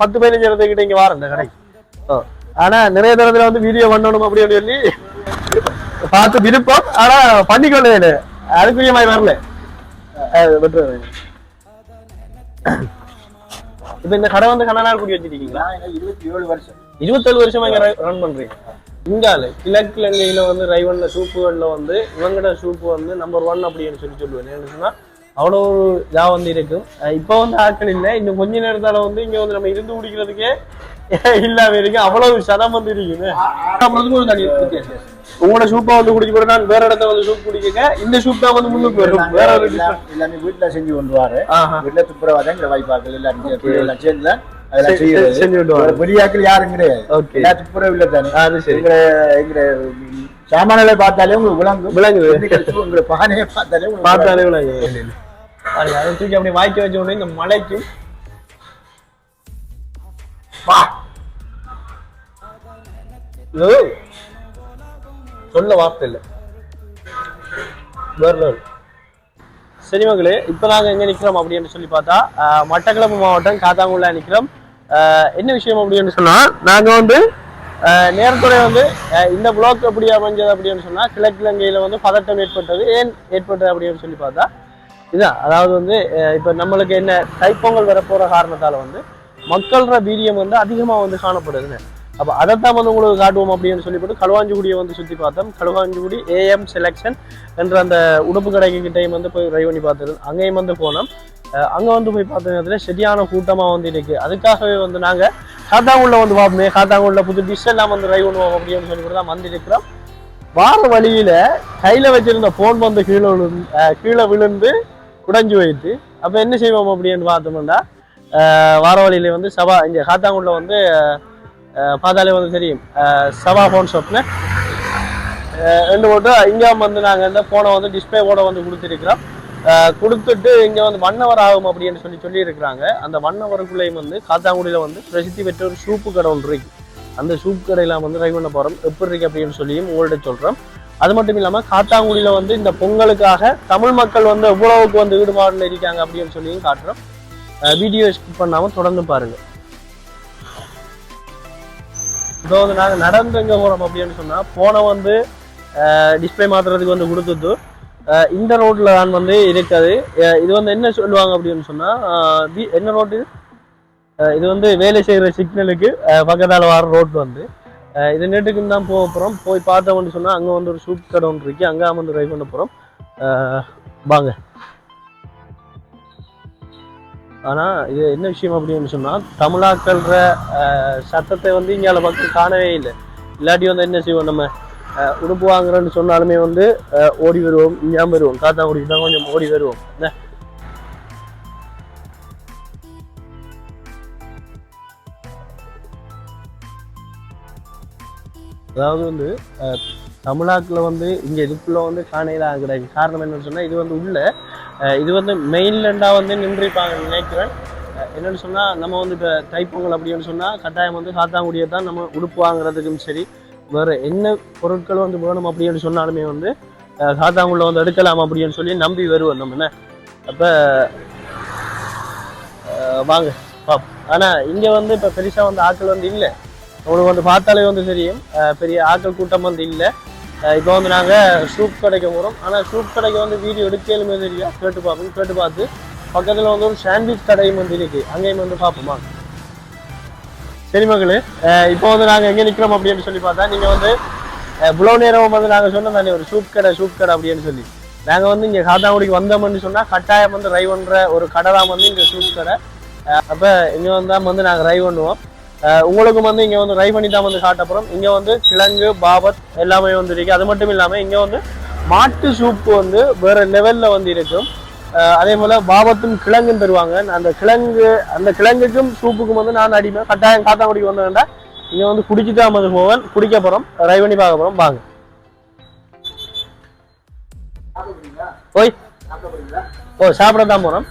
பத்து பதினஞ்சு இடத்துக்கிட்ட இங்க வாரம் இந்த கடைக்கு. ஆனா நிறைய தரத்துல வந்து வீடியோ பண்ணணும் அப்படின்னு சொல்லி பார்த்து விருப்பம். ஆனா பண்ணிக்கொள்ள அதுக்குரிய மாதிரி வரல. இப்ப இந்த கடை வந்து கண்ண கூடி வச்சிருக்கீங்களா? இருபத்தி ஏழு வருஷம். இருபத்தேழு வருஷமா இங்க ரன் பண்றீங்க. இங்கால கிழக்கு இலங்கையில வந்து ரைவன்ல சூப்புகள்ல வந்து இவங்கட சூப்பு வந்து நம்பர் ஒன் அப்படின்னு சொல்லி சொல்லுவேன். என்ன சொன்னா அவ்வளோ ஒரு இதா வந்து இருக்கும் இப்ப வந்து ஆட்கள் இல்லை. இன்னும் கொஞ்ச நேரத்தால வந்து இங்க வந்து நம்ம இருந்து குடிக்கிறதுக்கே இல்லாம இருக்கு. அவ்வளவு சதம் வந்து இருக்குது உங்களோட சூப்பை வந்து குடிக்க போற நான் வேற இடத்த வந்து சூப் குடிக்க இந்த சூப் தான் வந்து முன்னுக்கு வரும். வேற ஒரு எல்லாம் வீட்டுல செஞ்சு கொண்டு வாரு ஆஹா. வீட்டுல துப்புரவா தான் இந்த வாய்ப்பாக்கள் எல்லாம் சேர்ந்து வெளியாட்கள் யாரும் கிடையாது. துப்புரவு இல்ல தானே. அது சரி. எங்க சாமான்களை பார்த்தாலே உங்களுக்கு விளங்கும். விளங்குது உங்களை பானையை பார்த்தாலே பார்த்தாலே விளங்குது பாருங்க, அதை தூக்கி அப்படி வாய்க்க வச்ச உடனே இந்த மலைக்கும் வா. சொல்ல வார்த்தை இல்லை வேறு level. சரி மகளே இப்போ நாங்கள் எங்கே நிற்கிறோம் அப்படின்னு சொல்லி பார்த்தா மட்டக்களப்பு மாவட்டம் காத்தாங்குள்ள நிற்கிறோம் என்ன விஷயம் அப்படின்னு சொன்னால் நாங்கள் வந்து ஆஹ், நேரத்துறை வந்து இந்த பிளாக் எப்படி அமைஞ்சது அப்படின்னு சொன்னால் கிழக்கிழங்கையில் வந்து பதட்டம் ஏற்பட்டது ஏன் ஏற்பட்டது அப்படின்னு சொல்லி பார்த்தா இதான் அதாவது வந்து இப்போ நம்மளுக்கு என்ன தைப்பொங்கல் வரப்போகிற காரணத்தால் வந்து மக்கள்ற வீரியம் வந்து அதிகமாக வந்து காணப்படுதுன்னு. அப்போ அதைத்தான் வந்து உங்களுக்கு காட்டுவோம் அப்படின்னு சொல்லிவிட்டு களுவாஞ்சிகுடியை வந்து சுற்றி பார்த்தோம். களுவாஞ்சிகுடி ஏஎம் செலெக்ஷன் என்ற அந்த உடுப்பு கடைக்கு கிட்டையும் வந்து போய் ட்ரைவ் பண்ணி பார்த்துருந்தோம் அங்கேயும் வந்து போனோம். அங்கே வந்து போய் பார்த்த நேரத்தில் சரியான கூட்டமாக வந்து இருக்கு. அதுக்காகவே வந்து நாங்கள் காத்தாங்குள்ள வந்து பார்ப்போமே. காத்தாங்குள்ள புது டிஷ் எல்லாம் வந்து ட்ரைவ் பண்ணுவோம் அப்படின்னு சொல்லிவிட்டு தான் வந்து இருக்கிறோம் வார வழியில் கையில் வச்சிருந்த ஃபோன் வந்து கீழே விழுந்து கீழே விழுந்து உடைஞ்சு போயிட்டு அப்ப என்ன செய்வோம் அப்படின்னு பார்த்தோம்னா வார வழியில வந்து சபா இங்க காத்தாங்குள்ள வந்து பார்த்தாலே வந்து தெரியும். சபா ஃபோன் ஷாப்ல ரெண்டு போட்டு இங்க வந்து நாங்கள் இந்த போனை வந்து டிஸ்பிளே போட வந்து கொடுத்துருக்குறோம். கொடுத்துட்டு இங்கே வந்து மன்னவர் ஆகும் அப்படின்னு சொல்லி சொல்லியிருக்கிறாங்க. அந்த வண்ணவருக்குள்ளேயும் வந்து காத்தாங்குடியில வந்து பிரசித்தி பெற்ற ஒரு சூப்பு கடை ஒன்று இருக்கு. அந்த சூப் கடையெல்லாம் வந்து ட்ரை பண்ண போகிறோம் எப்படி இருக்கு அப்படின்னு சொல்லியும் உங்கள்கிட்ட சொல்கிறோம் அது மட்டும் இல்லாமல் காத்தாங்குடியில் வந்து இந்த பொங்கலுக்காக தமிழ் மக்கள் வந்து எவ்வளவுக்கு வந்து ஈடுபாடுல இருக்காங்க அப்படின்னு சொல்லியும் காட்டுறோம். வீடியோ ஸ்கிப் பண்ணாமல் தொடர்ந்து பாருங்க. இப்போ வந்து நாங்கள் நடந்து எங்க போறோம் அப்படின்னு சொன்னால் போன வந்து டிஸ்பிளே மாத்துறதுக்கு வந்து கொடுத்துட்டு இந்த ரோட்டில் தான் வந்து இருக்காது. இது வந்து என்ன சொல்லுவாங்க அப்படின்னு சொன்னால் என்ன ரோடு இது? வந்து வேலை செய்கிற சிக்னலுக்கு பக்கத்தால் வர ரோட் வந்து. இது நேட்டுக்கு தான் போக போகிறோம் போய் பார்த்தோம்னு சொன்னா அங்க வந்து ஒரு சூப் கடை ஒன்று இருக்கு. அங்க வந்து ட்ரை பண்ண போகிறோம் அஹ் வாங்க. ஆனா இது என்ன விஷயம் அப்படின்னு சொன்னா தமிழாக்கள்ற சத்தத்தை வந்து இங்கால பக்கம் காணவே இல்லை. இல்லாட்டி வந்து என்ன செய்வோம் நம்ம? அஹ், உடுப்பு வாங்குறோன்னு சொன்னாலுமே வந்து ஓடி வருவோம் இஞ்சாம வருவோம். காத்தாங்குடிக்கு தான் கொஞ்சம் ஓடி வருவோம். என்ன? அதாவது வந்து தமிழ்நாட்டில் வந்து இங்கே இதுக்குள்ளே வந்து காணையில் கிடையாது காரணம் என்னன்னு சொன்னால் இது வந்து உள்ள இது வந்து மெயின்லேண்டாக வந்து நின்றுப்பாங்க நினைக்கிறேன். என்னென்னு என்னன்னு சொன்னால் நம்ம வந்து இப்போ தைப்பொங்கல் அப்படின்னு சொன்னால் கட்டாயம் வந்து காத்தாங்குடியை தான் நம்ம உடுப்பு வாங்குறதுக்கும் சரி வேறு என்ன பொருட்கள் வந்து வேணும் அப்படின்னு சொன்னாலுமே வந்து அஹ், வந்து எடுக்கலாம் அப்படின்னு சொல்லி நம்பி வருவோம் நம்ம என்ன? அப்போ வாங்க பாப் ஆனால் இங்கே வந்து இப்போ பெருசாக வந்து ஆட்கள் வந்து இல்லை. உங்களுக்கு வந்து பார்த்தாலே வந்து தெரியும். பெரிய ஆட்கள் கூட்டம் வந்து இல்லை. இப்போ வந்து நாங்கள் சூப் கடைக்கு போகிறோம் ஆனால் சூப் கடைக்கு வந்து வீடியோ எடுக்கலுமே தெரியும். கேட்டு பார்ப்போம். கேட்டு பார்த்து பக்கத்தில் வந்து ஒரு சாண்ட்விச் கடையும் வந்து இருக்கு. அங்கேயும் வந்து பார்ப்போமா? சரி மகளே இப்போ வந்து நாங்கள் எங்கே நிற்கிறோம் அப்படின்னு சொல்லி பார்த்தா நீங்கள் வந்து இவ்வளோ நேரம் வந்து நாங்கள் சொன்னோம் தானே ஒரு சூப் கடை சூப் கடை அப்படின்னு சொல்லி. நாங்கள் வந்து இங்கே காத்தாங்குடிக்கு வந்தோம்னு சொன்னால் கட்டாயம் வந்து ரை பண்ணுற ஒரு கடை தான் வந்து இந்த சூப் கடை. அப்போ இங்கே வந்தால் வந்து நாங்கள் ரை பண்ணுவோம். உங்களுக்கும் வந்து இங்கே வந்து ரை பண்ணி தான் வந்து காட்டப்புறம் இங்கே வந்து கிழங்கு பாபத் எல்லாமே வந்து இருக்கு. அது மட்டும் இல்லாமல் இங்கே வந்து மாட்டு சூப்பு வந்து வேற லெவலில் வந்து இருக்கும். அதே போல் பாபத்தும் கிழங்கும் தருவாங்க. அந்த கிழங்கு அந்த கிழங்குக்கும் சூப்புக்கும் வந்து நான் அடிமை கட்டாயம் காத்தாங்குடிக்கு வந்து வேண்டாம் இங்கே வந்து குடிச்சு தான் வந்து போவேன். குடிக்க போகிறோம் ரை பண்ணி பார்க்க போகிறோம் வாங்க. போய். ஓ சாப்பிட தான் போகிறோம்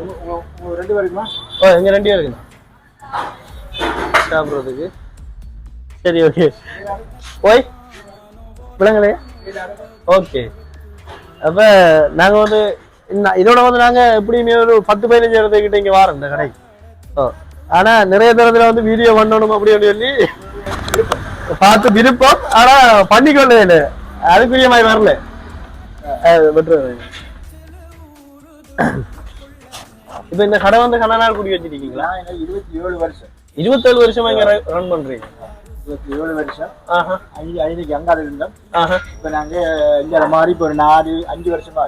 உங்க- உங்க ரெண்டு பேருக்குமா? சாப்பிட்றதுக்கு. சரி ஓகே ஓய் விளங்கலையா ஓகே அப்ப நாங்கள் வந்து இதோட வந்து நாங்கள் எப்படியுமே ஒரு பத்து பதினஞ்சு இடத்துக்கிட்ட இங்கே வரோம் இந்த கடை ஓ ஆனா நிறைய தரத்தில் வந்து வீடியோ பண்ணணும் அப்படின்னு சொல்லி பார்த்து விருப்பம். ஆனா பண்ணிக்கொள்ளவே இல்லை. அதுக்குரிய மாதிரி வரல. விட்டுருவேன் இப்ப இந்த கடை வந்து கண்ண நாள் குடி வச்சிருக்கீங்களா? இருபத்தி ஏழு வருஷம். இருபத்தேழு வருஷமா இங்க ரன் பண்றீங்க? இருபத்தி ஏழு வருஷம். ஆஹா. அஞ்சு ஐந்துக்கு அங்காத இருந்தோம். ஆஹா. இப்ப நாங்க இங்க மாறி இப்ப ஒரு நாலு அஞ்சு வருஷமா.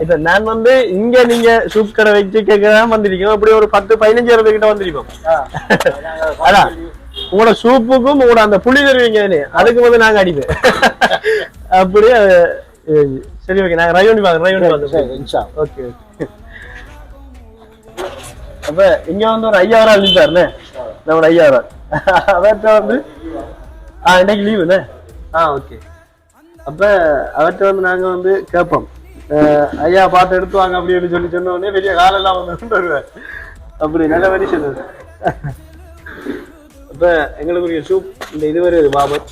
இப்ப நான் வந்து இங்க நீங்க சூப் கடை வச்சு கேட்கதான் வந்திருக்கோம் அப்படி ஒரு பத்து பதினஞ்சு இருபது கிட்ட. நாங்க அதான். உங்களோட சூப்புக்கும் உங்களோட அந்த புளி தருவீங்க அதுக்கு வந்து நாங்க அடிப்பேன் அப்படியே சரி ஓகே நாங்க பண்ணி பாக்குறோம் சரி, பாக்குறோம் ஓகே ஓகே அப்ப இங்க வந்து ஒரு ஐயாயிரம் வரால் நம்ம நம்மளோட ஐயா அவர்கிட்ட வந்து ஆ இன்னைக்கு லீவுண்ணே ஆ ஓகே. அப்ப அவர்கிட்ட வந்து நாங்க வந்து கேட்போம். ஐயா பார்த்து எடுத்து வாங்க அப்படின்னு சொல்லி சொன்ன உடனே பெரிய காலெல்லாம் வந்து கொண்டு அப்படி நல்ல மாதிரி சொன்னது. அப்ப எங்களுக்குரிய சூப் இந்த இது பாபர்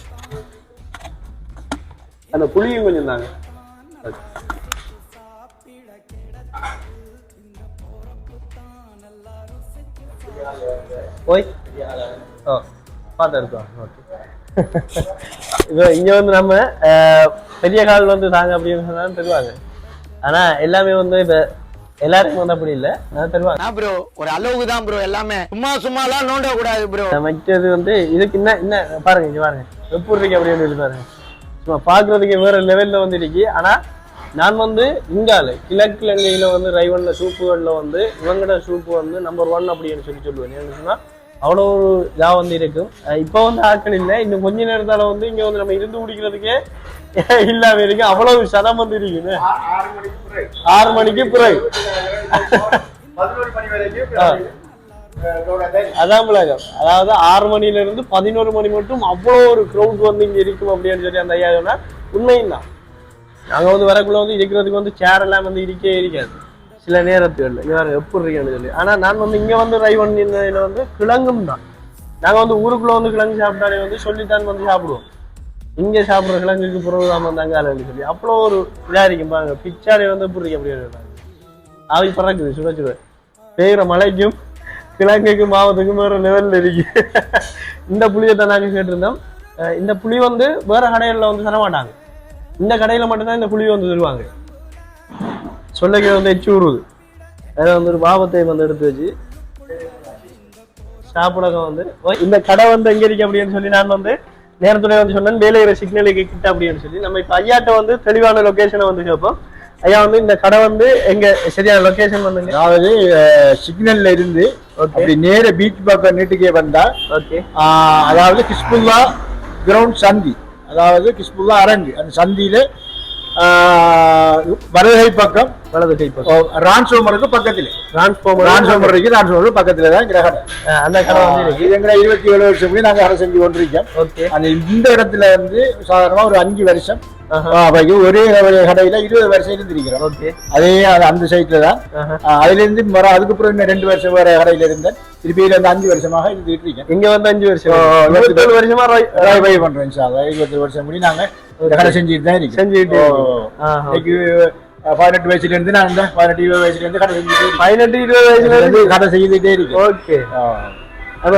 அந்த புளியும் கொஞ்சம் தாங்க. ஓய் ஓ பார்த்து எடுத்தோம் ஓகே இப்போ இங்க வந்து நம்ம பெரிய கால் வந்து தாங்க அப்படின்னு சொன்னாலும் தருவாங்க. ஆனா எல்லாமே வந்து இப்ப எல்லாருக்கும் வந்து அப்படி இல்ல. நான் தருவாங்க. ப்ரோ ஒரு அளவுக்கு தான் ப்ரோ எல்லாமே. சும்மா சும்மாலாம் நோண்ட கூடாது ப்ரோ மற்றது வந்து இதுக்கு என்ன என்ன பாருங்க இங்க பாருங்க. எப்படி இருக்கு அப்படின்னு பாருங்க. சும்மா பாக்குறதுக்கு வேற லெவல்ல வந்து இருக்கு. ஆனா நான் வந்து இங்கால கிழக்கு இலங்கையில வந்து ரைவன்ல சூப்புகள்ல வந்து இவங்கட சூப்பு வந்து நம்பர் ஒன் அப்படின்னு சொல்லி சொல்லுவேன். ஏன்னு சொன்னா அவ்வளோ ஒரு இதா வந்து இருக்கும் இப்போ வந்து ஆட்கள் இல்லை. இன்னும் கொஞ்ச நேரத்தால வந்து இங்க வந்து நம்ம இருந்து குடிக்கிறதுக்கே இல்லாம இருக்கு. அவ்வளவு சதம் வந்து இருக்குன்னு ஆறு மணிக்கு பிறகு. அதான் உலகம். அதாவது ஆறு மணில இருந்து பதினோரு மணி மட்டும் அவ்வளோ ஒரு க்ரௌட் வந்து இங்க இருக்கும் அப்படின்னு சொல்லி அந்த ஐயா சொன்னா உண்மையும் தான். நாங்க வந்து வரக்குள்ள வந்து இருக்கிறதுக்கு வந்து சேர் எல்லாம் வந்து இருக்கே இருக்காது. சில நேரத்துகள்ல இவர் எப்படி இருக்கேன்னு சொல்லி. ஆனா நான் வந்து இங்க வந்து ட்ரை பண்ணியிருந்ததுல வந்து கிழங்கும் தான். நாங்க வந்து ஊருக்குள்ள வந்து கிழங்கு சாப்பிட்டாலே வந்து சொல்லித்தான் வந்து சாப்பிடுவோம். இங்க சாப்பிடுற கிழங்குக்கு பிறகு தான் வந்து அங்கால சொல்லி. அவ்வளோ ஒரு இதாக இருக்கும் பாருங்க. பிச்சாரே வந்து எப்படி இருக்கு அப்படின்னு ஆவி பறக்குது சுட சுட. பெய்கிற மழைக்கும் கிழங்குக்கும் மாவத்துக்கும் வேற லெவலில் இருக்கு. இந்த புளியை தான் நாங்கள் கேட்டிருந்தோம். இந்த புளி வந்து வேற கடைகளில் வந்து தரமாட்டாங்க. இந்த கடையில் மட்டும்தான் இந்த புளி வந்து தருவாங்க. சொல்லக்கே வந்து எச்சு விடுவது அதை வந்து ஒரு பாவத்தை வந்து எடுத்து வச்சு சாப்பிடங்க வந்து இந்த கடை வந்து எங்க இருக்கு அப்படின்னு சொல்லி நான் வந்து நேரத்துடைய வந்து சொன்னேன். வேலையிற சிக்னலுக்கு கிட்ட அப்படின்னு சொல்லி. நம்ம இப்ப ஐயாட்ட வந்து தெளிவான லொகேஷனை வந்து கேட்போம். ஐயா வந்து இந்த கடை வந்து எங்க சரியான லொகேஷன் வந்துங்க. அதாவது சிக்னல்ல இருந்து அப்படி நேர பீச் பக்கம் நீட்டுக்கே வந்தா ஓகே அதாவது கிஸ்புல்லா கிரவுண்ட் சந்தி. அதாவது கிஸ்புல்லா அரங்கு. அந்த சந்தியில வலதுகை பக்கம். வலது கை பக்கம் ரான்சோமருக்கு பக்கத்துல. டிரான்ஸ்ஃபார்மர் ரான்சோமர் இருக்கு ரான்சோமருக்கு பக்கத்துல தான் கிரகணம் அந்த இது எங்களை இருபத்தி ஏழு வருஷம் முன்னாடி நாங்க அரசு செஞ்சு கொண்டிருக்கோம். ஓகே. அந்த இந்த இடத்துல வந்து சாதாரணமா ஒரு அஞ்சு வருஷம். ஒரே கடையில இருபது வருஷம் இருந்திருக்கிறோம். அதே அந்த சைட்ல தான். அதுல இருந்து அதுக்கப்புறம் இன்னும் ரெண்டு வருஷம் வேற கடையில இருந்தேன். திருப்பி இருந்து அஞ்சு வருஷமாக இருந்துட்டு இருக்கேன். இங்க வந்து அஞ்சு வருஷம். இருபத்தேழு வருஷமா ரை- ட்ரை பை பண்றோம் இன்ஷா அல்லாஹ். இருபத்தி வருஷம் முடி நாங்க கடை செஞ்சுட்டு தான். இருக்கீங்க. ஆஹா. இன்னைக்கு பதினெட்டு வயசுல இருந்து நான் இந்த பதினெட்டு இருபது வயசுல இருந்து கடை செஞ்சுட்டு. பதினெட்டு இருபது வயசுல இருந்து கடை செய்துட்டே இருக்கேன் ஓகே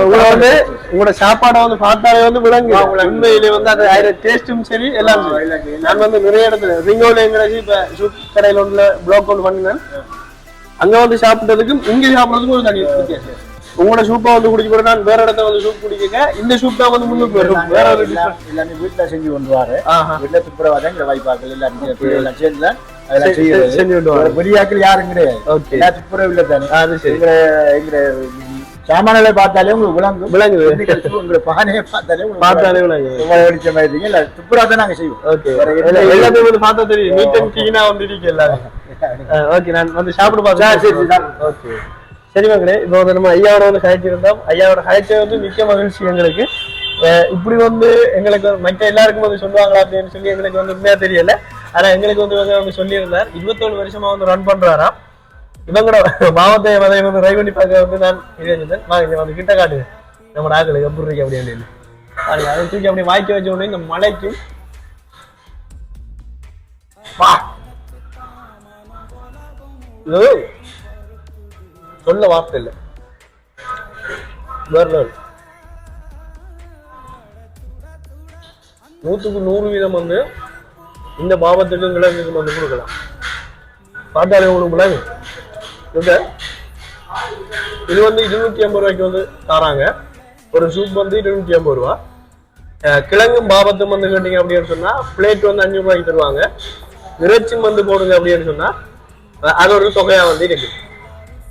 உங்களை வந்து உங்களோட சாப்பாடை வந்து பார்த்தாலே வந்து விளங்கு உண்மையிலே வந்து அது டேஸ்டும் சரி எல்லாம் சரி. எல்லாம் சரி. நான் வந்து நிறைய இடத்துல ரிங்கோல எங்கேயாச்சும் இப்ப சூப் கடையில ஒன்றுல பிளாக் ஒன்று பண்ணினேன் அங்க வந்து சாப்பிட்டதுக்கும் இங்க சாப்பிட்றதுக்கும் ஒரு தனி வித்தியாசம் உங்களோட சூப்பை வந்து குடிக்க போற நான் வேற இடத்துல வந்து சூப் குடிக்க இந்த சூப் தான் வந்து முன்னுக்கு வரும் வேற ஒரு எல்லாம் வீட்டுல செஞ்சு கொண்டு வர ஆஹா. வீட்டுல துப்புரவாதான் எங்க வாய்ப்பாக்கள் எல்லாம் சேர்ந்து பெரியாக்கள் யாரும் கிடையாது. துப்புரவு இல்ல தானே? அது சரி. எங்க எங்க சாமான்களை பார்த்தாலே உங்களுக்கு விளங்கும். விளங்குது. உங்களை பானையை பார்த்தாலே பார்த்தாலே விளங்கு வெளிச்சம் ஆயிருக்கீங்க இல்ல துப்புரவா தான் நாங்க செய்வோம். ஓகே எல்லாத்தையும் வந்து பார்த்தா தெரியும். நீட் அண்ட் கிளீனா வந்து இருக்கு எல்லாரும். ஓகே நான் வந்து சாப்பிட சரி, பார்த்தேன் சரி. ஓகே சரி மகளே இப்போ வந்து நம்ம ஐயாவோட வந்து கழிச்சிருந்தோம் ஐயாவோட கழிச்ச வந்து மிக்க மகிழ்ச்சி எங்களுக்கு. இப்படி வந்து எங்களுக்கு மற்ற எல்லாருக்கும் வந்து சொல்லுவாங்களா அப்படின்னு சொல்லி எங்களுக்கு வந்து உண்மையா தெரியல. ஆனா எங்களுக்கு வந்து இவங்க வந்து சொல்லியிருந்தார். இருபத்தேழு வருஷமா வந்து ரன் பண்றாராம். இவங்களோட மாவட்ட மதையை வந்து ரை பண்ணி பார்க்க வந்து நான் இது வந்து கிட்ட காட்டுங்க நம்ம ஆக்களுக்கு எப்படி இருக்கு அப்படி அப்படின்னு. பாருங்க அதை தூக்கி அப்படி வாய்க்க வச்ச உடனே இந்த மலைக்கும் வா. சொல்ல வார்த்தை இல்லை. வேற நூற்றுக்கு நூறு வீதம் வந்து இந்த பாவத்துக்கும் கிழங்குக்கும் வந்து கொடுக்கலாம். பார்த்தாலே உங்களுக்கு விளங்கு இது இது வந்து இருநூத்தி ஐம்பது ரூபாய்க்கு வந்து தராங்க. ஒரு சூப் வந்து இருநூத்தி ஐம்பது ரூபா. கிழங்கும் பாபத்தும் வந்து கேட்டீங்க அப்படின்னு சொன்னா பிளேட் வந்து அஞ்சு ரூபாய்க்கு தருவாங்க. இறைச்சி வந்து போடுங்க அப்படின்னு சொன்னா அது ஒரு தொகையா வந்து இருக்கு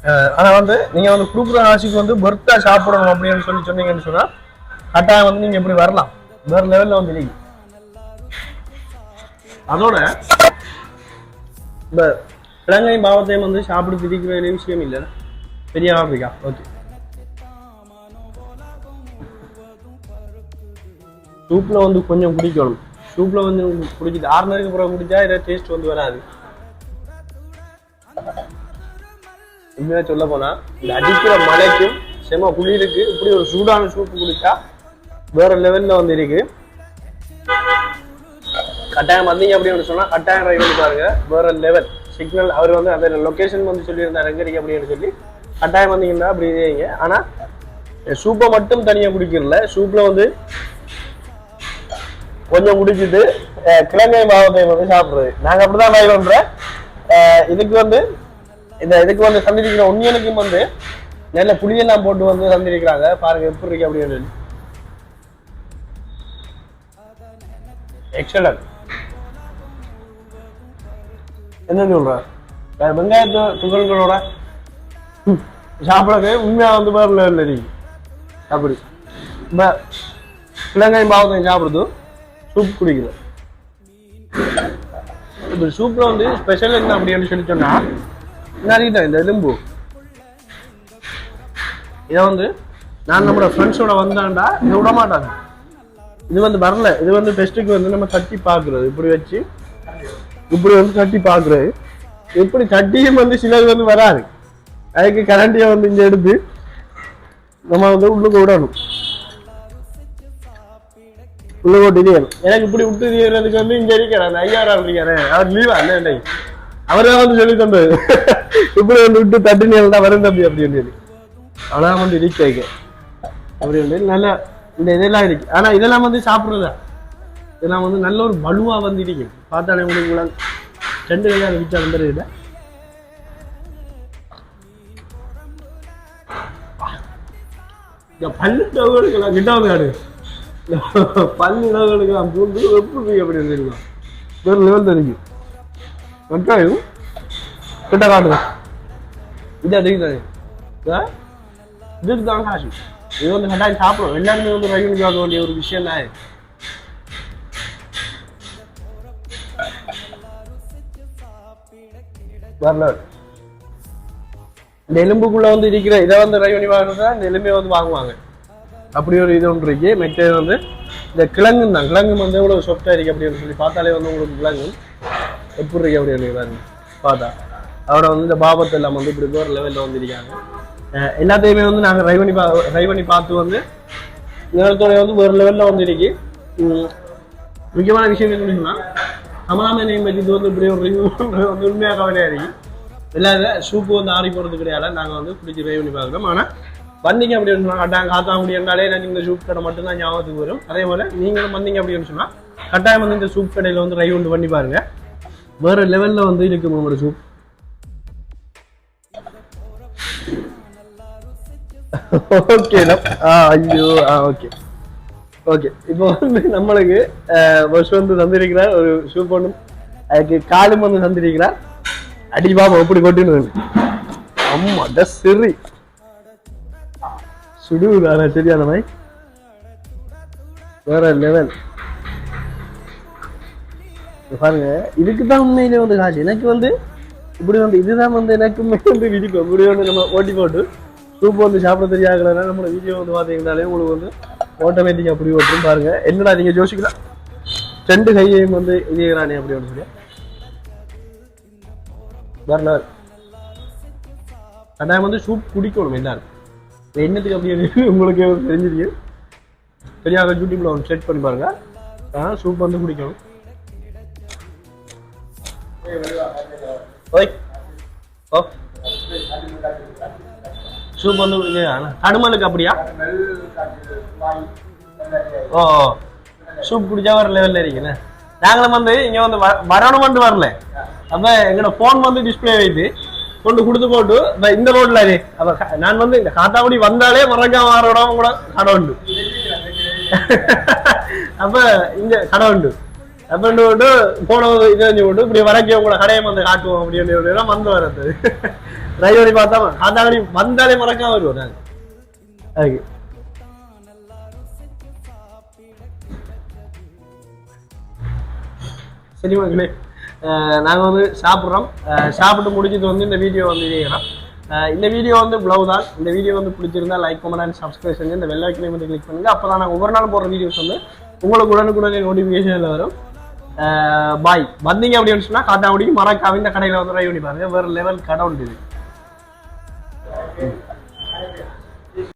ஆனால் ஆனா வந்து நீங்க வந்து கொடுக்குற ஆசைக்கு வந்து பர்த்தா சாப்பிடணும் அப்படின்னு சொல்லி சொன்னீங்கன்னு சொன்னால் கட்டாயம் வந்து நீங்க எப்படி வரலாம். வேறு லெவல்ல வந்து நீங்கள் அதோட இந்த இலங்கை பாவத்தையும் வந்து சாப்பிட்டு பிரிக்க வேண்டிய விஷயம் இல்லை. பெரிய ஆப்பிரிக்கா ஓகே. சூப்ல வந்து கொஞ்சம் குடிக்கணும். சூப்ல வந்து குடிச்சிட்டு ஆறு நேரத்துக்கு அப்புறம் குடிச்சா இதை டேஸ்ட் வந்து வராது. உண்மையா சொல்ல போனா இந்த அடிக்கிற மலைக்கும் செம குளிருக்கு இப்படி ஒரு சூடான சூப்பு குடிச்சா வேற லெவல்ல வந்து இருக்கு. கட்டாயம் வந்தீங்க அப்படின்னு சொன்னா கட்டாயம் ட்ரை பண்ணி பாருங்க. வேற லெவல் சிக்னல் அவர் வந்து அந்த லொக்கேஷன் வந்து சொல்லியிருந்தார் எங்க இருக்கு அப்படின்னு சொல்லி. கட்டாயம் வந்தீங்கன்னா அப்படி செய்யுங்க ஆனா சூப்பை மட்டும் தனியா குடிக்கிறல சூப்ல வந்து கொஞ்சம் குடிச்சிட்டு கிழங்கை மாவட்டம் வந்து சாப்பிடுறது. நாங்க அப்படிதான் ட்ரை பண்றோம். இதுக்கு வந்து இந்த இதுக்கு வந்து சந்திரிக்கிற ஒன்னியனுக்கும் வந்து நல்ல புளியெல்லாம் போட்டு வந்து சந்திரிக்கிறாங்க பாருங்க எப்படி இருக்கு அப்படின்னு. எக்ஸலன்ட் என்ன சொல்ற? அஹ், துகள்களோட சாப்பிடவே உண்மையா வந்து அப்படி. இந்த பாவத்தையும் சாப்பிடுறது சூப் குடிக்கிறது இப்போ சூப்ல வந்து ஸ்பெஷல் என்ன அப்படின்னு சொல்லி சொன்னா நிறைய தான் இந்த எலும்பு. இதை வந்து நான் நம்மளோட ஃப்ரெண்ட்ஸோட வந்தாண்டா இதை விட மாட்டாங்க. இது வந்து வரல. இது வந்து டெஸ்ட்டுக்கு வந்து நம்ம தட்டி பார்க்குறது. இப்படி வச்சு இப்படி வந்து தட்டி பார்க்குறது. இப்படி தட்டியும் வந்து சிலர் வந்து வராது. அதுக்கு கரண்டியை வந்து இங்கே எடுத்து நம்ம வந்து உள்ளுக்கு விடணும். உள்ள போட்டு எனக்கு இப்படி விட்டு தெரியறதுக்கு வந்து இங்க இருக்கிறேன் அந்த ஐயாயிரம் இருக்காரு அவர் லீவா இல்லை அவரே வந்து சொல்லி தந்தது இப்படி வந்து விட்டு தட்டு தான் வரும் தம்பி அப்படின்னு சொல்லி அவ்வளோதான் வந்து ரீச் வைக்க. அப்படி வந்து நல்லா இந்த இதெல்லாம் இருக்கு. ஆனா இதெல்லாம் வந்து சாப்பிட்றதா? இதெல்லாம் வந்து நல்ல ஒரு வலுவாக வந்து இருக்கு. பார்த்தாலே உங்களுக்கு உங்களால் ரெண்டு கையால் விச்சா வந்து இல்லை இந்த பல்லு டவுகளுக்கெல்லாம் கிட்ட வந்து ஆடு பல்லு டவுகளுக்கெல்லாம் பூந்து எப்படி அப்படி தெரியும் வேறு லெவல் இருக்கு. வெங்காயம் கிட்ட காட்டுங்க இது அதிகம் தானே இதுக்கு தான் காசு இது வந்து கட்டாயம் சாப்பிடும் எல்லாருமே வந்து ரயில் பார்க்க வேண்டிய ஒரு விஷயம் தான் வரல இந்த எலும்புக்குள்ள வந்து இருக்கிற இதை வந்து ட்ரை பண்ணி வாங்குறதா இந்த வந்து வாங்குவாங்க அப்படி ஒரு இது ஒன்று இருக்கு மெட்டே வந்து இந்த கிழங்கு தான் கிழங்கு வந்து எவ்வளோ சொப்டா இருக்கு அப்படின்னு சொல்லி பார்த்தாலே வந்து உங்களுக்கு கிழங்கு எப்படி இருக்கு அப்படின்னு பாருங்க பார்த்தா அவரை வந்து இந்த பாபத்து எல்லாம் வந்து இப்படி ஒரு லெவலில் வந்திருக்காங்க. எல்லாத்தையுமே வந்து நாங்கள் ட்ரை பண்ணி பா ட்ரை பண்ணி பார்த்து வந்து நிலத்துறை வந்து ஒரு லெவலில் வந்துருக்கு. முக்கியமான விஷயம் என்னன்னு சொன்னா கமலாமே பற்றி இது வந்து இப்படி ஒரு ரிவ்யூ வந்து உண்மையாக கவலையாக இருக்கு. இல்லாத சூப்பு வந்து ஆறி போகிறது கிடையாது. நாங்கள் வந்து பிடிச்சி ட்ரை பண்ணி பார்க்குறோம். ஆனால் வந்தீங்க அப்படின்னு சொன்னால் கட்டாயம் காத்தா முடியாண்டாலே எனக்கு இந்த சூப் கடை மட்டும்தான் ஞாபகத்துக்கு வரும். அதே போல் நீங்களும் வந்தீங்க அப்படின்னு சொன்னால் கட்டாயம் வந்து இந்த சூப் கடையில் வந்து ட்ரை ஒன்று பண்ணி பாருங்க. வேறு லெவலில் வந்து இருக்கும் உங்களோட சூப். ஓகே ஐயோ ஆ ஓகே ஓகே இப்போ வந்து நம்மளுக்கு பஸ் வந்து தந்திருக்கிறார் ஒரு ஷூ ஒன்று அதுக்கு காலும் வந்து தந்திருக்கிறார் அடி பாபா எப்படி கொட்டுன்னு அம்மா ட சிறி சுடுதானே சரியான மாதிரி வேற லெவல் பாருங்க இதுக்கு தான் உண்மையிலே வந்து காசு எனக்கு வந்து இப்படி வந்து இதுதான் வந்து எனக்குமே வந்து விதிப்பு இப்படி வந்து நம்ம ஓட்டி போட்டு சூப் வந்து சாப்பிட தெரியாதுன்னா நம்மளோட வீடியோ வந்து பார்த்தீங்கன்னாலே உங்களுக்கு வந்து ஆட்டோமேட்டிக்காக அப்படி ஓட்டும் பாருங்க. என்னடா நீங்க யோசிக்கலாம். ரெண்டு கையையும் வந்து இதேறானே அப்படி ஒன்று சொல்லி வரல கட்டாயம் வந்து சூப் குடிக்கணும் எல்லாரும். என்னத்துக்கு அப்படி உங்களுக்கு தெரிஞ்சிருக்கு. சரியாக யூடியூப்ல ஒன்று செட் பண்ணி பாருங்க. ஆ சூப் வந்து குடிக்கணும். ஓய். ஓ. சூப் வந்து கடுமலுக்கு அப்படியா? ஓ சூப் குடிச்சா வர லெவலில் இருக்கீங்க. நாங்களும் வந்து இங்கே வந்து வ- வரணும் வந்து வரல. அப்ப எங்களோட போன் வந்து டிஸ்பிளே வைத்து கொண்டு கொடுத்து போட்டு இந்த ரோட்ல அது. அப்ப நான் வந்து இந்த காத்தாக்குடி வந்தாலே மறக்கா மாறோடம் கூட கடை உண்டு. அப்ப இங்க கடை உண்டு. அப்படின்னு போட்டு போன இது செஞ்சு போட்டு இப்படி வரைக்கும் கூட கடையை வந்து காட்டுவோம் அப்படின்னு வந்து வர்றது. ட்ரை பண்ணி பார்த்தா காத்தாக்குடி வந்தாலே மறக்காம வருவோம் நாங்க அதுக்கு சரி மக்களே அஹ் நாங்க வந்து சாப்பிட்றோம் சாப்பிட்டு முடிச்சிட்டு வந்து இந்த வீடியோ வந்து அஹ் இந்த வீடியோ வந்து ப்ளவு தான் இந்த வீடியோ வந்து பிடிச்சிருந்தா லைக் கமெண்ட் அண்ட் சப்ஸ்கிரைப் செஞ்சு இந்த வெள்ளை கிளை வந்து கிளிக் பண்ணுங்க அப்போ தான் நாங்கள் ஒவ்வொரு நாளும் போடுற வீடியோஸ் வந்து உங்களுக்கு உடனுக்குடனே நோட்டிஃபிகேஷனில் வரும் பாய் வந்தீங்க அப்படின்னு சொன்னா காட்டாங்குடிக்கு மறக்காம இந்த கடையில் வந்து ட்ரை பண்ணி பாருங்க வேறு லெவல் கடை உண்டு Mm-hmm.